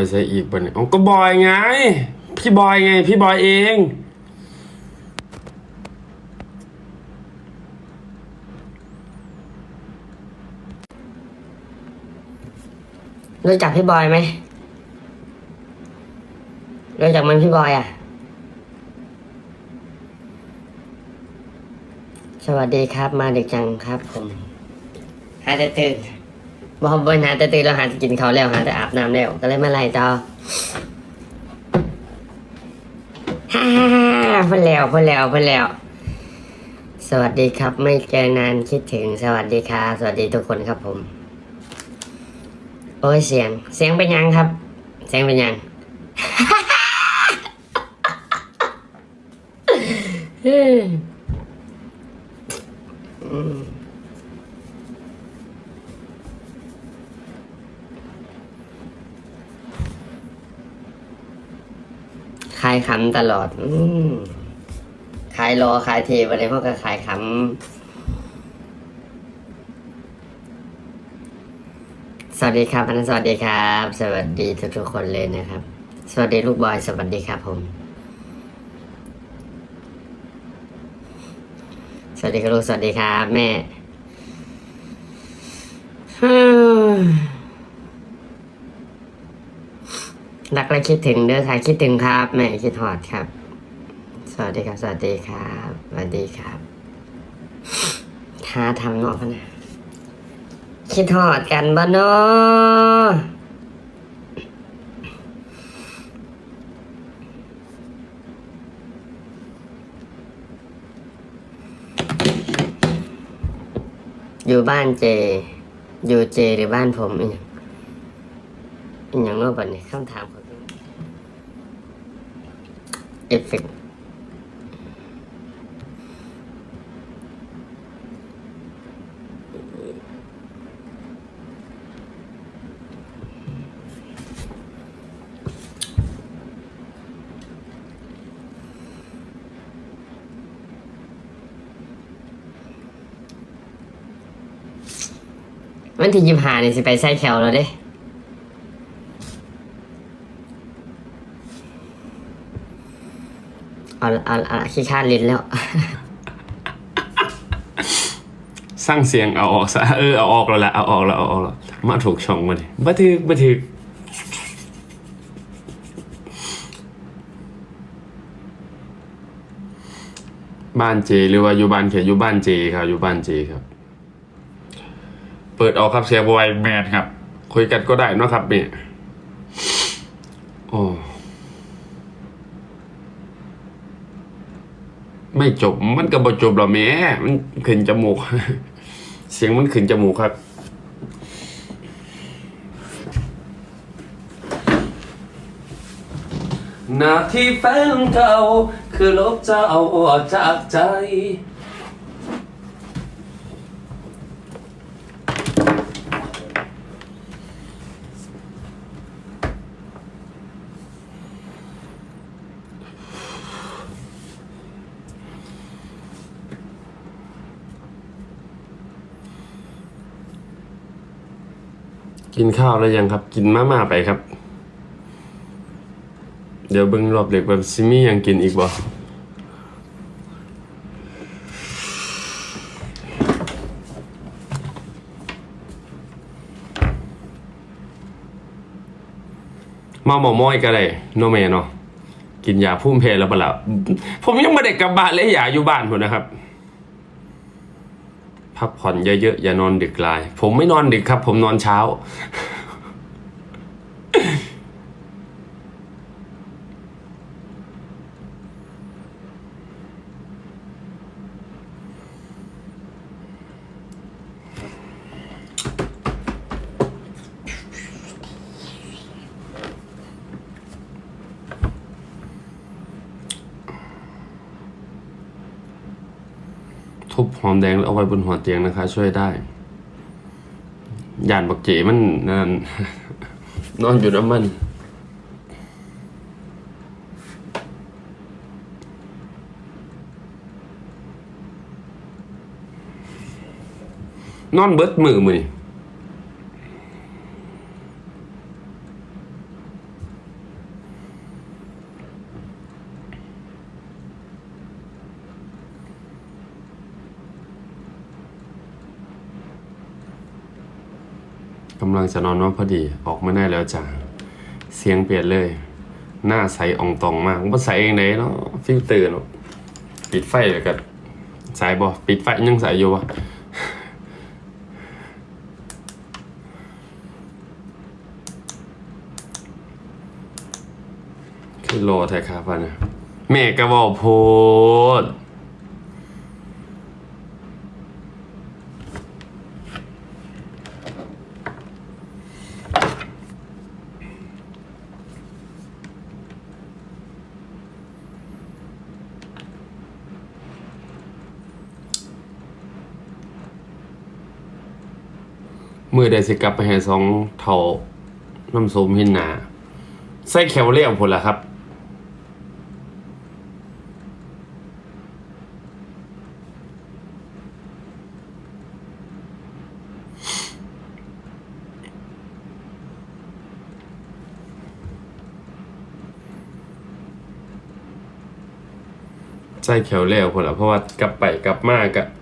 อยใส่อีกปะเนี่ยอ๋อก็บอยไง พี่บอยไง พี่บอยเอง รู้จักพี่บอยไหมรู้จักมันพี่บอยอะ สวัสดีครับ มาเด็กจังครับผมหาแต่ตื่น บอมบนหาแต่ตื่นแล้วหาแต่กินเขาแล้วหาแต่อาบน้ำแล้วก็เลยมาไล่ต่อฮ่าเพิ่นแล้วเพิ่นแล้วเพิ่นแล้ว สวัสดีครับ ไม่เจอนานคิดถึงสวัสดีครับสวัสดีทุกคนครับผม โอ้ยเสียง เสียงเป็นยังครับ เสียงเป็นยังอืม ขายขำตลอดอขายรอขายเทไปอะไรพวกก็ขายขำสวัสดีครับอันสวัสดีครับ สวัสดีทุกทุกๆคนเลยนะครับ สวัสดีลูกบอยสวัสดีครับผม สวัสดีครับลูกสวัสดีครับ แม่ฮึ่มรัก และคิดถึงเด้อค่ะ คิดถึงครับแม่คิดหอดครับ สวัสดีครับ สวัสดีครับสวัสดีครับท้าทำเนอกพนะคิดหอดกันบ้านเนาะอยู่บ้านเจ อยู่เจหรือบ้านผมอีกอีกอย่างเนอกบัดนี้คำถาม เอฟเฟกต์วันที่ยิมหาเนี่ยสิไปไส้แคลแล้วเด้ เอาเอาเอาขี้ข้าลิ้นแล้ว สร้างเสียงเอาออกซะเออเอาออกแล้วแหละเอาออกแล้วเอาออกแล้วมาถูกช่องมาดิบัทึกบัทึกบ้านเจ หรือว่าอยู่บ้านเขตอยู่บ้านเจครับอยู่บ้านเจครับ เปิดออกครับเสียบอยแมนครับ คุยกันก็ได้นะครับเนี่ยโอ้ ไม่จบมันก็บ่จบหรอแม่มันขึ้นจมูก เสียงมันขึ้นจมูกครับหน้าที่แฟนเก่าคือลบเจ้าออกจากใจ กินข้าวแล้วยังครับ กินมาม่าไปครับ เดี๋ยวเบิ่งรอบเด็กแบบซิมี่ยังกินอีกบ่มาหมอม้อยก็ได้โนเมเนาะกินยาพุ่มเพลแล้วเปล่าผมยังไม่ได้กลับบ้านเลยยาอยู่บ้านผมนะครับ พักผ่อนเยอะๆอย่านอนดึกลาย ผมไม่นอนดึกครับ ผมนอนเช้า ทุบหอมแดงแล้วเอาไว้บนหัวเตียงนะคะ ช่วยได้ยานบักเจมันนั่นนอนอยู่น้ำมัน นอนเบิดมือมือ ลังจะนอนว่าพอดีออกมาได้แล้วจ้ะเสียงเปลี่ยนเลย หน้าใสอ่องตองมากมันใสเองไหนเนาะฟิลเตอร์เนาะปิดไฟแล้วก็สายบ่ปิดไฟยังใสอยู่วะคือโลไทยครับวะนะแม่ก็บอกโพด มือได้สิกลับไปให้สองเท่าน้ำส้มหินหนา ใส่แขวเลี้ยวผลละครับ ใส่แขวเลี้ยวผลละเพราะว่ากลับไปกลับมากะ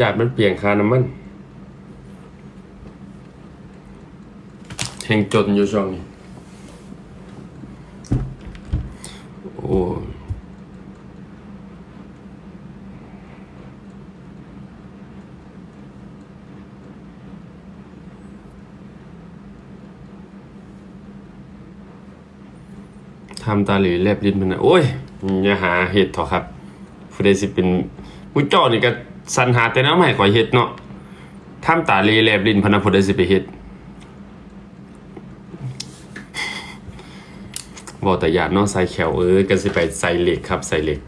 ญาติมันเปลี่ยนคาน้ำมันแห่งจนอยู่ช่วงนี้ โอ้ทำตาหลีแลบลิ้นมันนะโอ้ย อย่าหาเห็ดเถอะครับผู้ใดสิเป็นผู้เจ้านี่ก็ สรรหาแต่น้ำให้ข่อยเฮ็ดเนาะทำตาลีแลบลินพนะผู้ใดสิไปเฮ็ดบอกแต่ญาเนาะใส่แขวเออก็สิไปใส่เหล็กครับใส่เหล็ก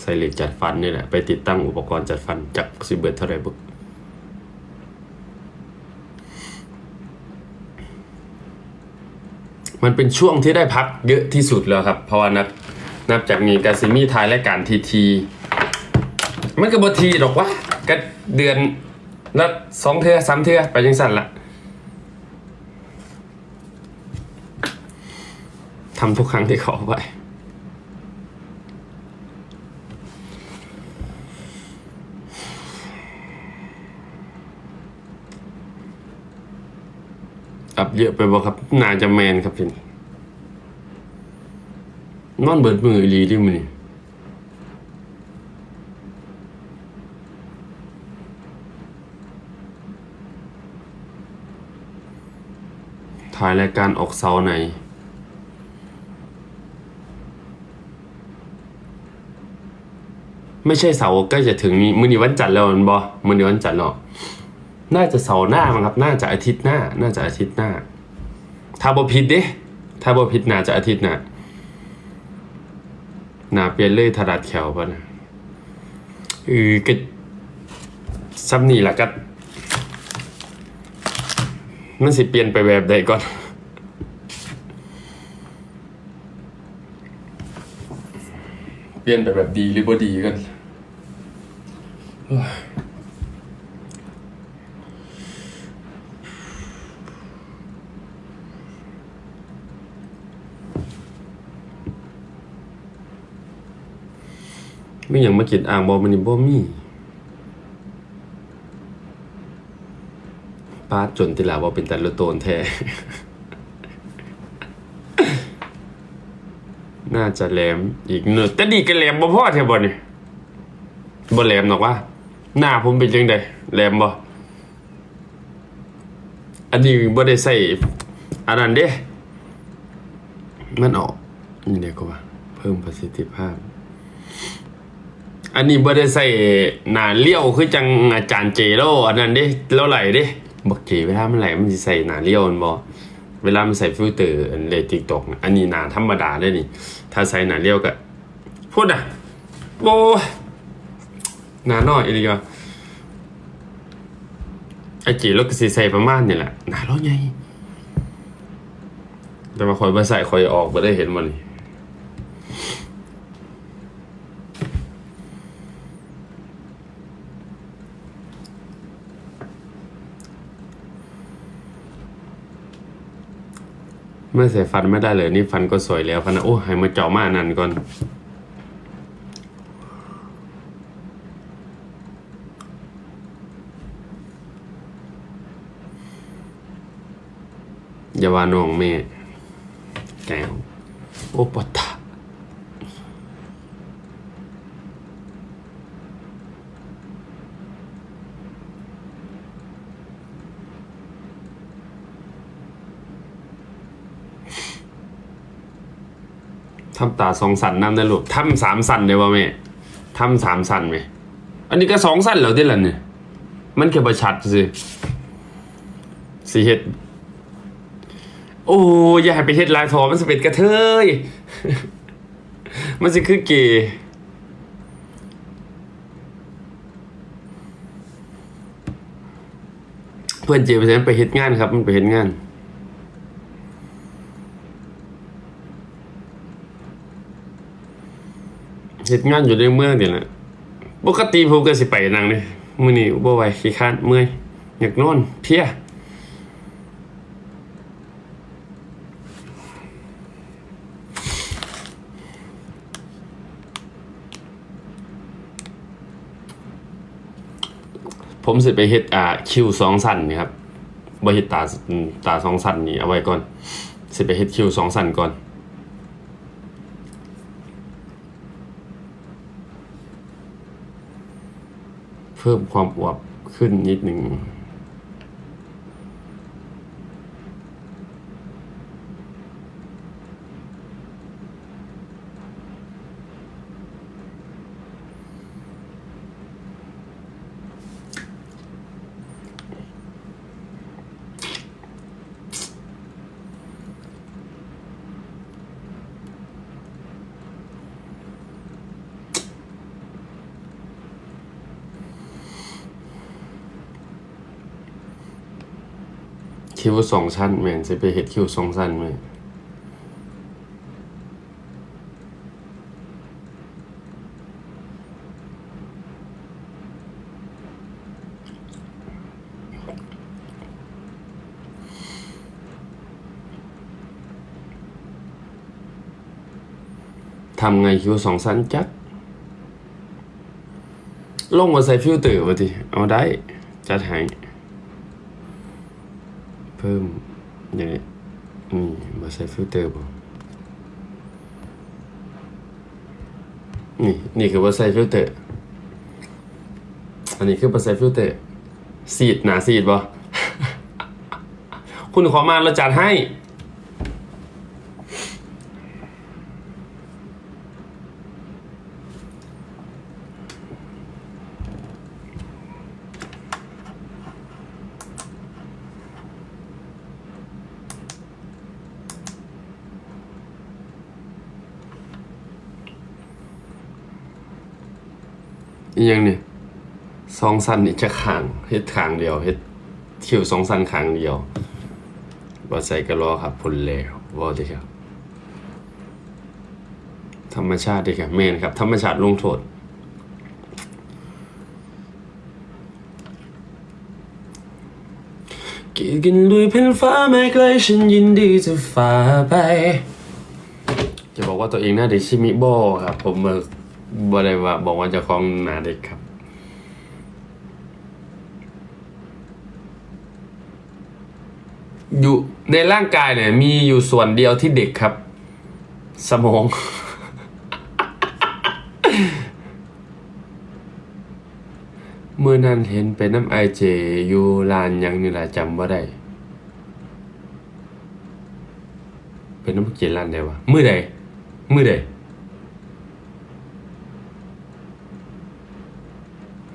ใส่เหล็กจัดฟันนี่แหละไปติดตั้งอุปกรณ์จัดฟันจักสิเบิดเท่าไรบึกมันเป็นช่วงที่ได้พักเยอะที่สุดแล้วครับ เพราะว่านับนับจากนี้กาซิมีทายและการทีที มันก็บทีหรอกวะก็เดือนละสองเทือสามเทือไปยังสั่นละทำทุกครั้งที่เขาเอไปอับเยอะไปบ่ครับ น่าจะแมนครับพี่นอนเบิดมืออีหลีดิมือนี่ ถ่ายรายการออกเสาไหน ไม่ใช่เสาใกล้จะถึงนี้มือนี้วันจันทร์แล้วมันบอมือนี้วันจันทร์เนาะน่าจะเสาหน้ามั้งครับ น่าจะอาทิตย์หน้า น่าจะอาทิตย์หน้า ถ้าบ่ผิดเด้ถ้าบ่ผิดน่าจะอาทิตย์หน้าหน้าเปลี่ยนเลยถดัดแขวป่ะนะเออก็ซ้ำนี่แหละก็ มันสิเปลี่ยนไปแบบใดก่อน เปลี่ยนไปแบบดีหรือบ่ดีกันไม่อย่างมากินอ่างบอมันนี่บ่มี ป้าจนติลาบ่เป็นแต่ละโตนแท้ น่าจะแหลมอีกเนอะแต่ดีก็แหลมบ่พ่อแท้บ่นี่บ่แหลมหรอกว่า หน้าผมเป็นจังไดแหลมบ่อันนี้บ่ได้ใส่อันนั้นเด้ มันออกนี่เดี๋ยวก็ว่า เพิ่มประสิทธิภาพ อันนี้บ่ได้ใส่หนาเลี้ยวคือจังอาจารย์เจแล้วอันนั้นเด้แล้วไหลเด้ บอกเจเวลามันไหลมันสิใส่หนาเลี้ยวมันบ่เวลามันใส่ฟิลเตอร์เลติกตกอันนี้หนาธรรมดาได้นี่ ถ้าใส่หนาเลี้ยวก็พูดอะโบหนาน้อยอีหลีก็ไอเจแล้วก็สิใส่ประมาณนี่แหละหนาแล้วไงแต่ว่าคอยบ่ใส่คอยออกบ่ได้เห็นมันนี่ ไม่ใส่ฟันไม่ได้เลยนี่ฟันก็สวยแล้วฟันนะโอ้ให้มาเจาะมานั่นก่อนอย่าว่าน้องแม่แก้วโอปตา ทำตาสองสันน้ำได้ลูกทำสามสันได้ป่ะแม่ทำสามสันไหมอันนี้ก็สองสันแล้วที่ละเนี่ยมันแค่ประชัดสิสีเห็ดโอ้อย่าให้ไปเฮ็ดลายทอมันจะเป็นกระเทยมันจะคือเกย์เพื่อนเจไปเซนไปเฮ็ดงานครับ มันไปเฮ็ดงาน เฮ็ดงานอยู่ในเมืองเดี๋ยวนะปกติผมก็สิไปนั่งนี่มื้อนี้บ่ไหวขี้คร้านเมื่อยอยากนอนเพียผมสิไปเฮ็ดอ่าคิวสองสันนี่ครับบ่เฮ็ดตาตาสองสันนี่เอาไว้ก่อน สิไปเฮ็ดคิวสองสันก่อน เพิ่มความอวบขึ้นนิดหนึ่ง คิวสองชั้นแม่นสิไปเฮ็ดคิวสองชั้นแม่นทำไงคิวสองชั้นจักลงมาใส่ฟิลเตอร์วะทีเอาได้ จัดให้ เพิ่มอย่างนี้นี่มาใส่ฟิลเตอร์บ่นี่นี่คือว่าใส่ฟิลเตอร์ อันนี้คือว่าใส่ฟิลเตอร์ สีดหนาสีดบ่คุณขอมาเราจัดให้ อีย่างนี่สองสันนี่จะขางเฮ็ดขางเดียวเฮ็ดคิวสองสันขางเดียวบ่ใส่กระล้อครับพุ่นแล้วบ่ดีครับ ธรรมชาติดีครับแม่นครับ ธรรมชาติลงโทษกีดกันด้วยเพ่นฟ้าไม่ไกลฉันยินดีจะฝ่าไป จะบอกว่าตัวเองน้าเด็กชิมิโบครับ ผมเอ่อ บ่ได้ว่าบอกว่าจะคล้องหนาเด็กครับ อยู่ในร่างกายเนี่ย มีอยู่ส่วนเดียวที่เด็กครับ สมอง เมื่อนั้นเห็นเป็นน้ำไอเจ อยู่ลานยังนี่แหละจำว่าได้ เป็นน้ำเจลานได้วะมือใดมือใด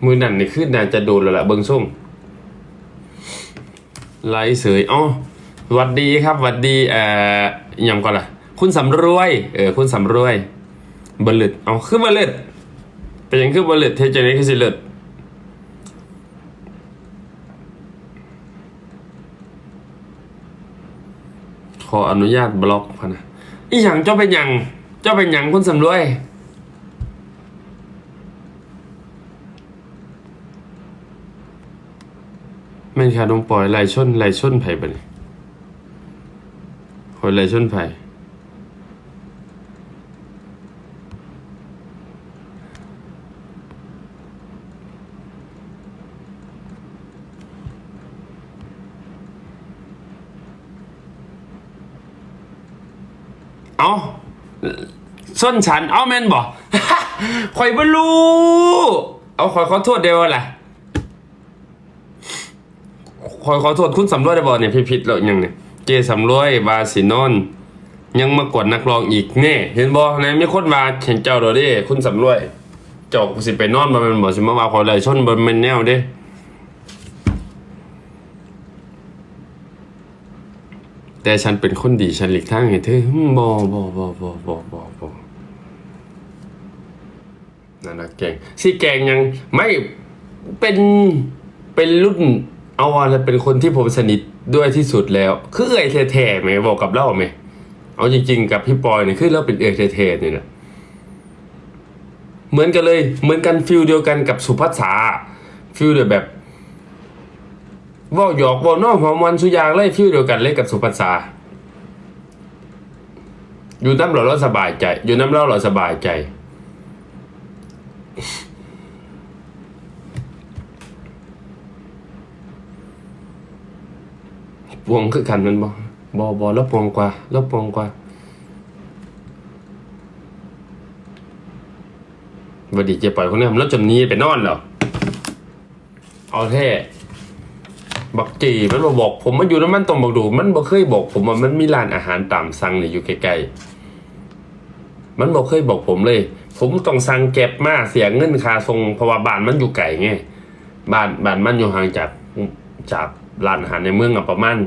มือนั่นนี่คือน่าจะโดนแล้วล่ะเบิงส่งไลฟ์เสยอ๋อหวัดดีครับหวัดดีเอ่อยังก่อนล่ะ คุณสำรวยเออคุณสำรวยบลลึดเอาคือบลลึดเป็นยังคือบลลึดเทเจนี้คือสิเลิศขออนุญาตบล็อกพะนะอีหยังเจ้าเป็นยัง เจ้าเป็นยังคุณสำรวย ม่นค่ะน้องปอยไหลชนไหลชนไผ่บันี้คอยไหลชนไผ่เอาส้นฉัน เอาแม่นบอกข่อยบ่รู้เอาข่อยขอโทษเดียวแหละ ขอยขอโทษคุณสำรวยได้บอกเนี่ยพี่ผิดแล้วยังเนี่ยเจสำรวยบาสินอนยังมากดนักร้องอีกแน่เห็นบ่ในมีคนมาเห็นเจ้าโดดเด้คุณสำรวยเจอกสิไปนอนบ่แมันบ่สิมาว่าขอเลยชนบ่แม่นแนวเด้แต่ฉันเป็นคนดีฉันหลีกทางให้เธอบ่บ่บ่บ่บ่บ่บ่นั่นนะแกงสิแกงยังไม่เป็นเป็นรุ่น เอาอะไรเป็นคนที่ผมสนิทด้วยที่สุดแล้ว คือเอ่ยแท้ๆไหมบอกกับเล่าไหมเอาจริง ๆ กับพี่ปอยเนี่ยคือเราเป็นเอ่ยแท้ๆนี่ยนะเหมือนกันเลยเหมือนกันฟิลเดียวกันกับสุภัสสาฟิลเดียวแบบว่าหยอกว่านองหอมวันสุยางเลยฟิวเดียวกันเลยกับสุภาษาอยู่น้ำเราเราสบายใจ อยู่น้ำเราเราสบายใจ วงคือกันมันบอบอบอแล้วปวงกว่าแล้วปวงกว่าวันดีเจ็บปล่อยคนนี้แล้วจนนี้ไปนอนเหรอเอาแท้บักจีมันมาบอกผมมันอยู่น้ำมันตรงบักดู มันบ่เคยบอกผมว่ามันมีร้านอาหารตามสั่งเนี่ยอยู่ใกล้ๆมันบ่เคยบอกผมเลย ผมต้องสั่งแก็บมาเสียเงินค่าส่งเพราะว่าบ้านมันอยู่ไกลไงบ้านบ้านมันอยู่ห่างจากจากร้านอาหารในเมืองอะประมาณ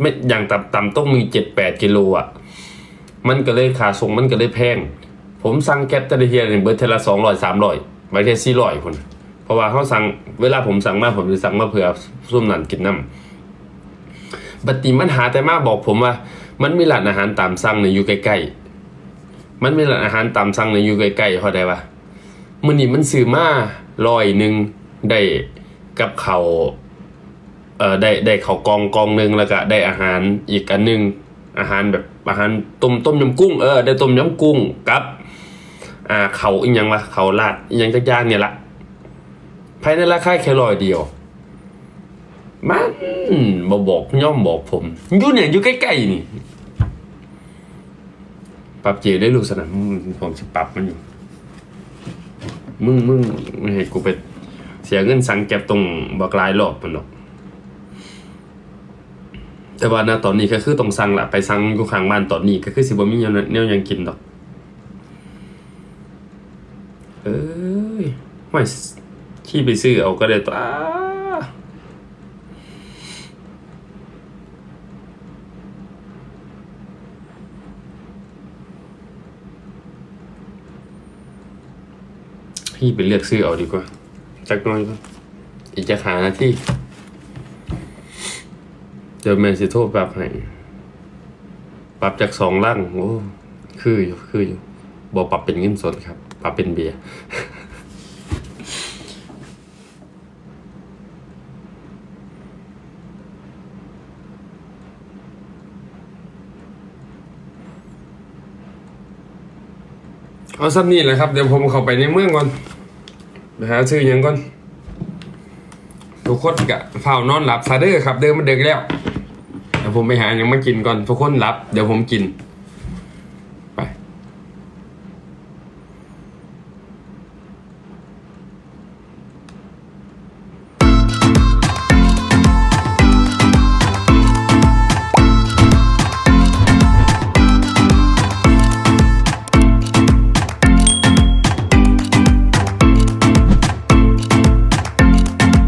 ไม่อย่างต่ำต่ำต้องมีเจ็ดแปดกิโลอะ มันก็เลยค่าส่งมันก็เลยแพง ผมสั่งแก๊ปแต่ละเทียเนี่ยเบิร์เทละสองร้อยสามร้อยบางทีสี่ร้อยคนเพราะว่าเขาสั่งเวลาผมสั่งมาผมจะสั่งมาเผื่อซุ่มนั่นกินน้ำบัดนี้มันหาแต่มาบอกผมว่า มันมีร้านอาหารตามสั่งเนี่ยอยู่ใกล้ๆมันมีร้านอาหารตามสั่งเนี่ยอยู่ใกล้ๆเขาได้ปะมื้อนี้มันซื้อมาร้อยหนึ่งได้กับเขา ออได้ได้เขาวกองกองหนึ่งแล้วก็ได้อาหารอีกอันหนึ่งอาหารแบบอาหารต้มต้มยำกุ้งเออได้ต้มยำกุ้งกับอ่าเขาอีกอยังวะเขาลาดอีกยังจักอย่างเนี่ยละภายในราคาแค่ร้อยเดียว มันบอบอกย่อมบอกผมอยู่เนี่ยอยู่ใกล้ๆนี่ปรับเจได้รู้สนามผมจะปรับมันอยู่ มึงมึงไม่ให้กูไปเสียเงินสั่งแก็บตรงบักลายรอบมันหรอก แต่ว่านะตอนนี้ก็คือต้องสั่งละไปสั่งอยู่ข้างบ้านตอนนี้ก็คือสิบ่มีแนวแนวหยังกินดอก เอ้ยไม่ขี้ไปซื้อเอาก็ได้ตัวพี่ไปเลือกซื้อเอาดีกว่าจักน้อยก่อนอีกจะหาหน้าที่ เดี๋ยวแมนสิโทรปรับให้ปรับจากสองล่างโอ้คืออยู่คืออยู่บอกปรับเป็นเงินสดครับ ปรับเป็นเบียร์เอาซ้ำนี่แหละครับ เดี๋ยวผมเข้าไปในเมืองก่อนไปหาซื้อยังก่อน ทุกคนกะเฝ้านอนหลับซาเด้อครับ เดินมาเดึกแล้ว ดี๋ยวผมไปหายังมากินก่อนทุกคนรับ เดี๋ยวผมกิน